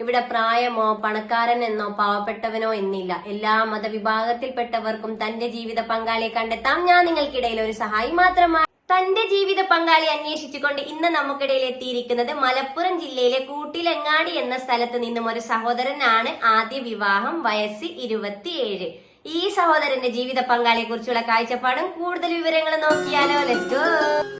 ഇവിടെ പ്രായമോ പണക്കാരൻ എന്നോ പാവപ്പെട്ടവനോ എന്നില്ല. എല്ലാ മതവിഭാഗത്തിൽപ്പെട്ടവർക്കും തന്റെ ജീവിത പങ്കാളിയെ കണ്ടെത്താം. ഞാൻ നിങ്ങൾക്കിടയിൽ ഒരു സഹായി മാത്രമാണ് തന്റെ ജീവിത പങ്കാളി അന്വേഷിച്ചുകൊണ്ട് ഇന്ന് നമുക്കിടയിൽ എത്തിയിരിക്കുന്നത് മലപ്പുറം ജില്ലയിലെ കൂട്ടിലെങ്ങാടി എന്ന സ്ഥലത്ത് നിന്നും ഒരു സഹോദരനാണ് ആദ്യ വിവാഹം വയസ്സ് ഇരുപത്തിയേഴ്. ഈ സഹോദരന്റെ ജീവിത പങ്കാളിയെ കുറിച്ചുള്ള കാഴ്ചപ്പാടും കൂടുതൽ വിവരങ്ങൾ നോക്കിയാലോ? ലെറ്റ്സ്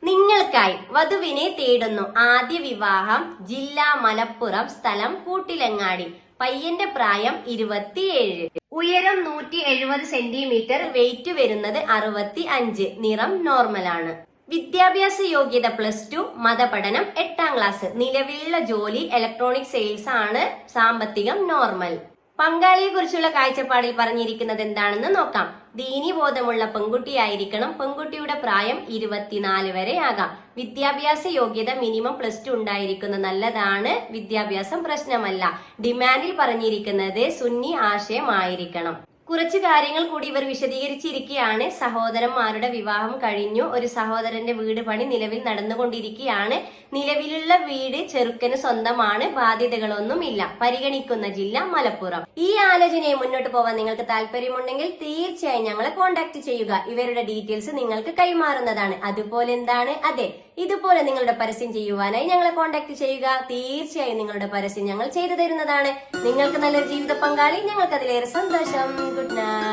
നിങ്ങൾക്കായി വധുവിനെ തേടുന്നു. ആദ്യ വിവാഹം ജില്ല മലപ്പുറം സ്ഥലം കൂട്ടിലങ്ങാടി. പയ്യന്റെ പ്രായം ഇരുപത്തിയേഴ്. ഉയരം നൂറ്റി എഴുപത് സെന്റിമീറ്റർ വെയിറ്റ് വരുന്നത് അറുപത്തി അഞ്ച് നിറം നോർമലാണ്. വിദ്യാഭ്യാസ യോഗ്യത പ്ലസ് ടു മതപഠനം എട്ടാം ക്ലാസ്. നിലവിലുള്ള ജോലി ഇലക്ട്രോണിക് സെയിൽസ് ആണ്. സാമ്പത്തികം നോർമൽ. പങ്കാളിയെ കുറിച്ചുള്ള കാഴ്ചപ്പാടിൽ പറഞ്ഞിരിക്കുന്നത് എന്താണെന്ന് നോക്കാം. ദീനി ബോധമുള്ള പെൺകുട്ടിയായിരിക്കണം. പെൺകുട്ടിയുടെ പ്രായം ഇരുപത്തിനാല് വരെ ആകാം. വിദ്യാഭ്യാസ യോഗ്യത മിനിമം പ്ലസ് ടു ഉണ്ടായിരിക്കുന്നത് നല്ലതാണ്. വിദ്യാഭ്യാസം പ്രശ്നമല്ല. ഡിമാൻഡിൽ പറഞ്ഞിരിക്കുന്നത് സുന്നി ആശയമായിരിക്കണം. കുറച്ച് കാര്യങ്ങൾ കൂടി ഇവർ വിശദീകരിച്ചിരിക്കുകയാണ്. സഹോദരന്മാരുടെ വിവാഹം കഴിഞ്ഞു. ഒരു സഹോദരന്റെ വീട് പണി നിലവിൽ നടന്നുകൊണ്ടിരിക്കുകയാണ്. നിലവിലുള്ള വീട് ചെറുക്കന് സ്വന്തമാണ്. ബാധ്യതകളൊന്നും ഇല്ല പരിഗണിക്കുന്ന ജില്ല മലപ്പുറം. ഈ ആലോചനയെ മുന്നോട്ട് പോവാൻ നിങ്ങൾക്ക് താല്പര്യമുണ്ടെങ്കിൽ തീർച്ചയായും ഞങ്ങളെ കോൺടാക്ട് ചെയ്യുക. ഇവരുടെ ഡീറ്റെയിൽസ് നിങ്ങൾക്ക് കൈമാറുന്നതാണ്. അതുപോലെ എന്താണ്? അതെ ഇതുപോലെ നിങ്ങളുടെ പരസ്യം ചെയ്യുവാനായി ഞങ്ങളെ കോൺടാക്ട് ചെയ്യുക. തീർച്ചയായും നിങ്ങളുടെ പരസ്യം ഞങ്ങൾ ചെയ്തു തരുന്നതാണ്. നിങ്ങൾക്ക് നല്ലൊരു ജീവിത പങ്കാളി. ഞങ്ങൾക്ക് അതിലേറെ സന്തോഷം. Good night